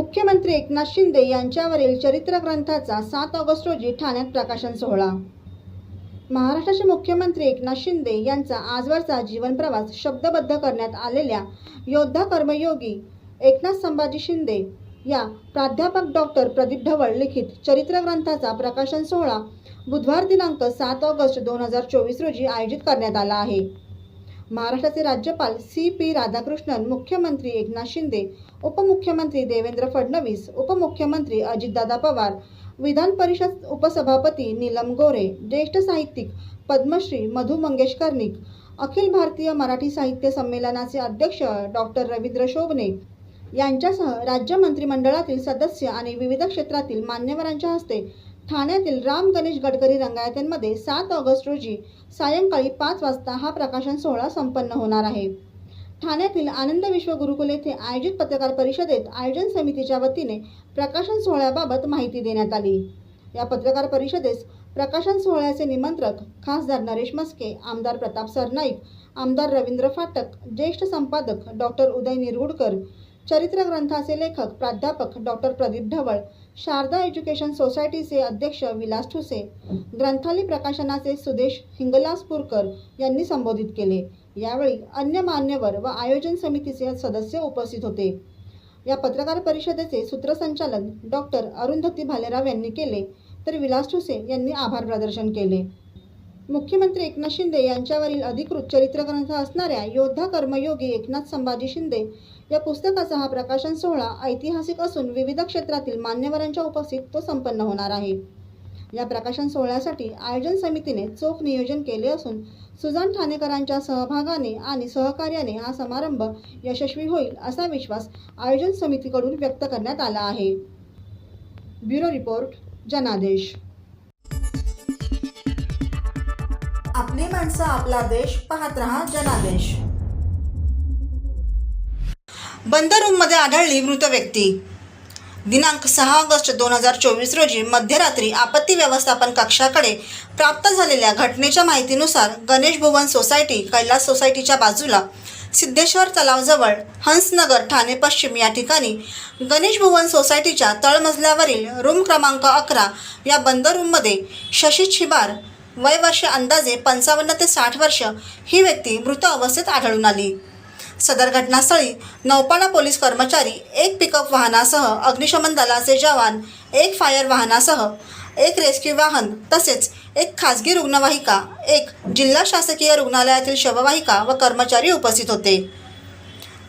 मुख्यमंत्री एकनाथ शिंदे यांच्यावरील चरित्र ग्रंथाचा सात ऑगस्ट रोजी ठाण्यात प्रकाशन सोहळा. महाराष्ट्राचे मुख्यमंत्री एकनाथ शिंदे यांचा आजवरचा जीवनप्रवास शब्दबद्ध करण्यात आलेल्या योद्धा कर्मयोगी एकनाथ संभाजी शिंदे या प्राध्यापक डॉक्टर प्रदीप ढवळ लिखित चरित्र ग्रंथाचा प्रकाशन सोहळा बुधवार दिनांक सात ऑगस्ट दोन हजार चोवीस रोजी आयोजित करण्यात आला आहे. महाराष्ट्राचे राज्यपाल सी पी राधाकृष्णन मुख्यमंत्री एकनाथ शिंदे उपमुख्यमंत्री देवेंद्र फडणवीस उपमुख्यमंत्री अजितदादा पवार विधान परिषद उपसभापती नीलम गोरे ज्येष्ठ साहित्यिक पद्मश्री मधु मंगेश कर्णिक अखिल भारतीय मराठी साहित्य संमेलनाचे अध्यक्ष डॉक्टर रवींद्र शोभने यांच्यासह राज्य मंत्रिमंडळातील सदस्य आणि विविध क्षेत्रातील मान्यवरांच्या हस्ते ठाण्यातील राम गणेश गडकरी रंगायतींमध्ये सात ऑगस्ट रोजी सायंकाळी पाच वाजता हा प्रकाशन सोहळा संपन्न होणार आहे. ठाण्यातील आनंद विश्व गुरुकुल येथे आयोजित पत्रकार परिषदेत आयोजन समितीच्या वतीने प्रकाशन सोहळ्याबाबत माहिती देण्यात आली. या पत्रकार परिषदेस प्रकाशन सोहळ्याचे निमंत्रक खासदार नरेश मस्के आमदार प्रताप सरनाईक आमदार रवींद्र फाटक ज्येष्ठ संपादक डॉक्टर उदय निरगुडकर चरित्र ग्रंथाचे लेखक प्राध्यापक doctor Pradeep Dhaval Sharada education society अध्यक्ष विलास ठुसे ग्रंथाली प्रकाशनाचे सुदेश हिंगलासपूरकर यांनी संबोधित केले. यावेळी अन्य मान्यवर व आयोजन समितीचे सदस्य उपस्थित होते. या पत्रकार परिषदेचे सूत्रसंचालन डॉक्टर अरुंधती भालेराव यांनी केले तर विलास ठुसे यांनी आभार प्रदर्शन केले. मुख्यमंत्री एकनाथ शिंदे यांच्यावरील अधिकृत चरित्रग्रंथ असणाऱ्या योद्धा कर्मयोगी एकनाथ संभाजी शिंदे या पुस्तकाचा हा प्रकाशन सोहळा ऐतिहासिक असून विविध क्षेत्रातील मान्यवरांच्या उपस्थित तो संपन्न होणार आहे. या प्रकाशन सोहळ्यासाठी आयोजन समितीने चोख नियोजन केले असून सुजान ठाणेकरांच्या सहभागाने आणि सहकार्याने हा समारंभ यशस्वी होईल असा विश्वास आयोजन समितीकडून व्यक्त करण्यात आला आहे. ब्युरो रिपोर्ट जनादेश. आपली माणसं आपला देश पाहत रहा जनादेश. बंद रूममध्ये आढळली मृत व्यक्ती. दिनांक सहा ऑगस्ट दोन हजार चोवीस रोजी मध्यरात्री आपत्ती व्यवस्थापन कक्षाकडे प्राप्त झालेल्या घटनेच्या माहितीनुसार गणेश भुवन सोसायटी कैलास सोसायटीच्या बाजूला सिद्धेश्वर तलावजवळ हंसनगर ठाणे पश्चिम या ठिकाणी गणेश भुवन सोसायटीच्या तळमजल्यावरील रूम क्रमांक अकरा या बंद रूममध्ये शशी छिबार वय वर्ष अंदाजे पंचावन्न ते साठ वर्ष ही व्यक्ती मृत अवस्थेत आढळून आली. सदर घटनास्थळी नौपाडा पोलीस कर्मचारी एक पिकअप वाहनासह अग्निशमन दलाचे जवान एक फायर वाहनासह एक रेस्क्यू वाहन तसेच एक खाजगी रुग्णवाहिका एक जिल्हा शासकीय रुग्णालयातील शववाहिका व कर्मचारी उपस्थित होते.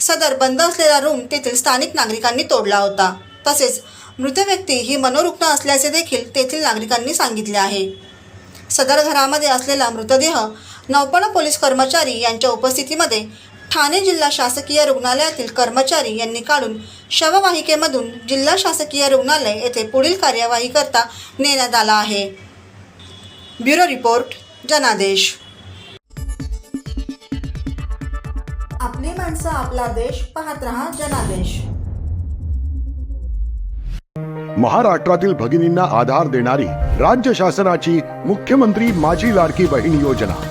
सदर बंद असलेला रूम तेथील स्थानिक नागरिकांनी तोडला होता. तसेच मृत व्यक्ती ही मनोरुग्ण असल्याचे देखील तेथील नागरिकांनी सांगितले आहे. सदर घरामध्ये असलेला मृतदेह नौपाडा पोलीस कर्मचारी यांच्या उपस्थितीमध्ये ठाणे जिल्हा शासकीय रुग्णालयातील कर्मचारी यांनी काढून शववाहिकेमधून जिल्हा शासकीय रुग्णालय येथे पुढील कार्यवाही करता नेण्यात आला आहे. ब्युरो रिपोर्ट जनादेश. आपली माणसं आपला देश पाहत रहा जनादेश. महाराष्ट्रातील भगिनींना आधार देणारी राज्य शासनाची मुख्यमंत्री माझी लाडकी बहीण योजना.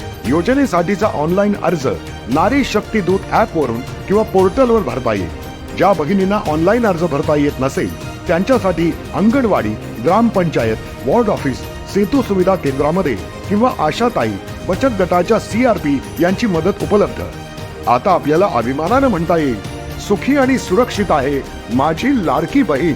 योजनेसाठीचा ऑनलाईन अर्ज नारी शक्ती दूत ऍप वरून किंवा पोर्टलवर भरता येईल. ज्या भगिनींना ऑनलाईन अर्ज भरता येत नसेल त्यांच्यासाठी अंगणवाडी ग्रामपंचायत वॉर्ड ऑफिस सेतू सुविधा केंद्रामध्ये किंवा आशाताई बचत गटाच्या सीआरपी यांची मदत उपलब्ध. आता आपल्याला अभिमानानं म्हणता येईल सुखी आणि सुरक्षित आहे माझी लाडकी बहीण.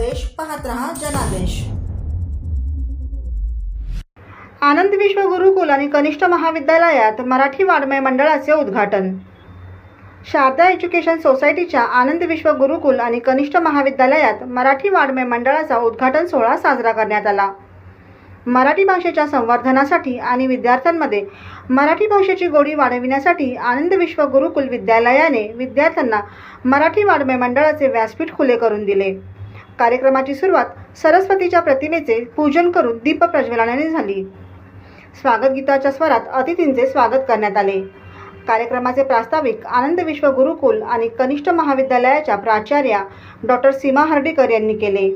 माणसं पाहत रहा जनादेश. आनंद विश्व गुरुकुल आणि कनिष्ठ महाविद्यालयात मराठी वाङ्मय मंडळाचे उद्घाटन. शारदा एज्युकेशन सोसायटीच्या आनंद विश्व गुरुकुल आणि कनिष्ठ महाविद्यालयात मराठी वाङ्मय मंडळाचा उद्घाटन सोहळा साजरा करण्यात आला. मराठी भाषेच्या संवर्धनासाठी आणि विद्यार्थ्यांमध्ये मराठी भाषेची गोडी वाढविण्यासाठी आनंद विश्व गुरुकुल विद्यालयाने विद्यार्थ्यांना मराठी वाङ्मय मंडळाचे व्यासपीठ खुले करून दिले. कार्यक्रमाची सुरुवात सरस्वतीच्या प्रतिमेचे पूजन करून दीप प्रज्वलनाने झाली. स्वागत गीताच्या स्वरात अतिथींचे स्वागत करण्यात आले. कार्यक्रमाचे प्रास्ताविक आनंद विश्व गुरुकुल आणि कनिष्ठ महाविद्यालयाच्या प्राचार्या डॉक्टर सीमा हर्डीकर यांनी केले.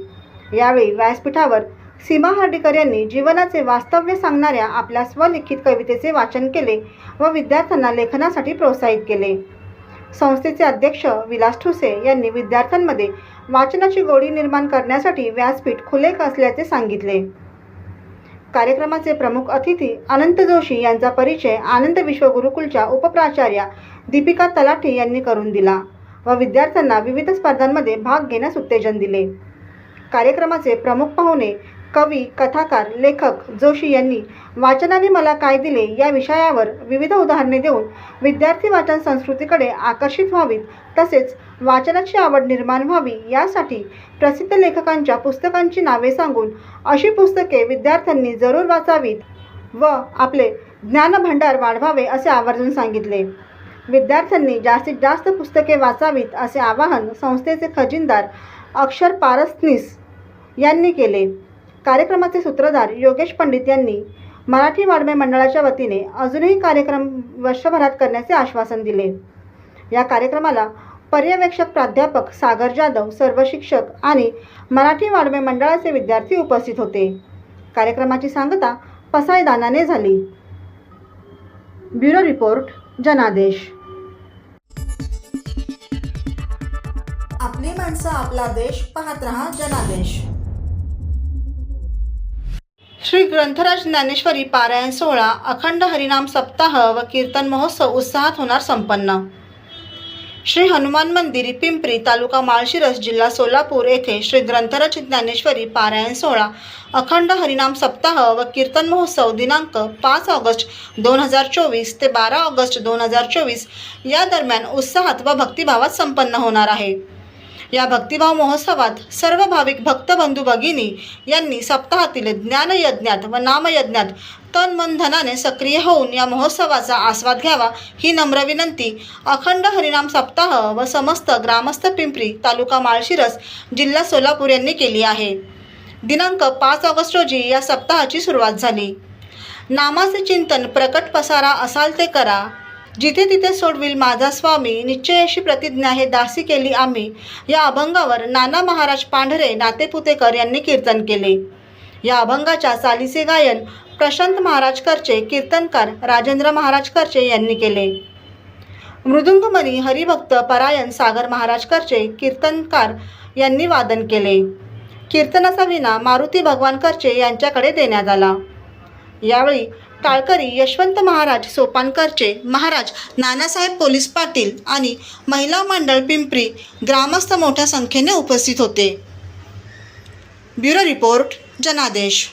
यावेळी व्यासपीठावर सीमा हर्डीकर यांनी जीवनाचे वास्तव्य सांगणाऱ्या आपल्या स्वलिखित कवितेचे वाचन केले व विद्यार्थ्यांना लेखनासाठी प्रोत्साहित केले. संस्थेचे अध्यक्ष विलास ठुसे यांनी विद्यार्थ्यांमध्ये वाचनाची गोडी निर्माण करण्यासाठी व्यासपीठ खुले असल्याचे सांगितले. कार्यक्रमाचे प्रमुख अतिथी अनंत जोशी यांचा परिचय आनंद विश्व गुरुकुलच्या उपप्राचार्या दीपिका तलाठी यांनी करून दिला व विद्यार्थ्यांना विविध स्पर्धांमध्ये भाग घेण्यास उत्तेजन दिले. कार्यक्रमाचे प्रमुख पाहुणे कवी कथाकार लेखक जोशी यांनी वाचनाने मला काय दिले या विषयावर विविध उदाहरणे देऊन विद्यार्थी वाचन संस्कृतीकडे आकर्षित व्हावीत. तसेच वाचनाची आवड निर्माण व्हावी यासाठी प्रसिद्ध लेखकांच्या पुस्तकांची नावे सांगून अशी पुस्तके विद्यार्थ्यांनी जरूर वाचावीत व आपले ज्ञानभंडार वाढवावे असे आवर्जून सांगितले. विद्यार्थ्यांनी जास्तीत जास्त पुस्तके वाचावीत असे आवाहन संस्थेचे खजिनदार अक्षर पारसनीस यांनी केले. कार्यक्रमाचे सूत्रधार योगेश पंडित यांनी मराठी वाङ्मय मंडळाच्या वतीने अजूनही कार्यक्रम वर्षभरात करण्याचे आश्वासन दिले. या कार्यक्रमाला पर्यवेक्षक प्राध्यापक सागर जाधव सर्व शिक्षक आणि मराठी वाङ्मय मंडळाचे विद्यार्थी उपस्थित होते. कार्यक्रमाची सांगता पसायदानाने झाली. ब्युरो रिपोर्ट जनादेश. आपली माणसं आपला देश पाहत रहा जनादेश. श्री ग्रंथराज ज्ञानेश्वरी पारायण सोहळा अखंड हरिनाम सप्ताह व कीर्तन महोत्सव उत्साहात होणार संपन्न. श्री हनुमान मंदिर पिंपरी तालुका माळशिरस जिल्हा सोलापूर येथे श्री ग्रंथराज ज्ञानेश्वरी पारायण सोहळा अखंड हरिनाम सप्ताह व कीर्तन महोत्सव दिनांक पाच ऑगस्ट दोन हजार चोवीस ते बारा ऑगस्ट दोन हजार चोवीस या दरम्यान उत्साहात व भक्तिभावात संपन्न होणार आहे. या भक्तिभाव महोत्सवात सर्व भाविक भक्त बंधू भगिनी यांनी सप्ताहातील ज्ञानयज्ञात व नामयज्ञात तन मन धनाने सक्रिय होऊन या महोत्सवाचा आस्वाद घ्यावा ही नम्र विनंती. अखंड हरिनाम सप्ताह व समस्त ग्रामस्थ पिंपरी तालुका माळशिरस जिल्हा सोलापूर यांनी केली आहे. दिनांक पाच ऑगस्ट रोजी या सप्ताहाची सुरुवात झाली. नामाचे चिंतन प्रकट पसारा असाल ते करा. जिथे तिथे सोडविल माझा स्वामी निश्चयाशी प्रतिज्ञा हे दासी केली आम्ही. या अभंगावर नाना महाराज पांढरे नातेपुतेकर यांनी कीर्तन केले. या अभंगाच्या चालीचे गायन प्रशांत महाराज करचे कीर्तनकार राजेंद्र महाराज करचे यांनी केले. मृदुंगमणी हरिभक्त परायण सागर महाराज करचे कीर्तनकार यांनी वादन केले. कीर्तनाचा विना मारुती भगवान करचे यांच्याकडे देण्यात आला. यावेळी टाळकरी यशवंत महाराज सोपानकरचे महाराज नानासाहेब पोलीस पाटील आणि महिला मंडळ पिंपरी ग्रामस्थ मोठ्या संख्येने उपस्थित होते. ब्युरो रिपोर्ट जनादेश.